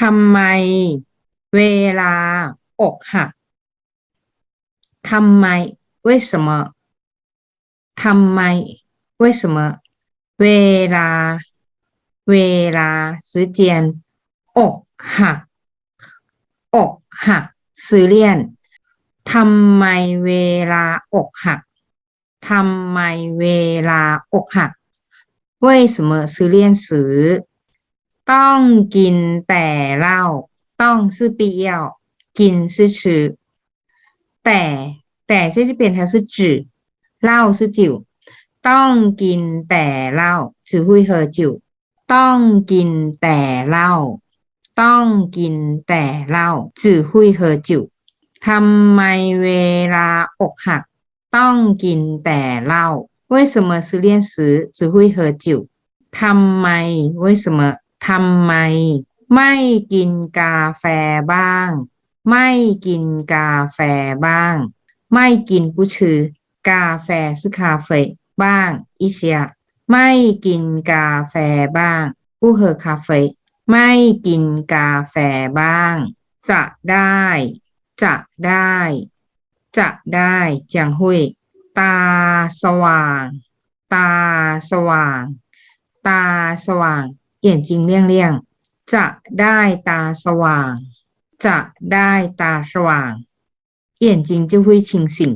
ทำไม เวลา อกหักทำไม为什么ทำไม为什么เวลา เวลา时间อกหัก อกหัก失恋ทำไมเวลาอกหักทำไมเวลาอกหัก为什么失恋时 ต้องกินแต่เหล้าต้อง是必要กิน是吃แต่แต่这这边它是指เหล้า是酒ต้องกินแต่เหล้า只会喝酒ต้องกินแต่เหล้าต้องกินแต่เหล้า只会喝酒ทำไมเวลาอกหัก ต้องกินแต่เหล้า为什么失恋时只会喝酒ทำไม为什么 ทำไม ไม่กินกาแฟบ้าง ไม่กินกาแฟบ้าง ไม่กินกุชชื่อกาแฟซึ่คาเฟ่บ้างอิเซียไม่กินกาแฟบ้างกูเฮอคาเฟ่ไม่กินกาแฟบ้าง จะได้ จะได้ จะได้จีงหุยตาสว่าง ตาสว่าง ตาสว่าง เอียนจริงเลี่ยงเลี่ยงจะได้ตาสว่าง จะได้ตาสว่างเอียนจริงจะหุยชิงสิ่ง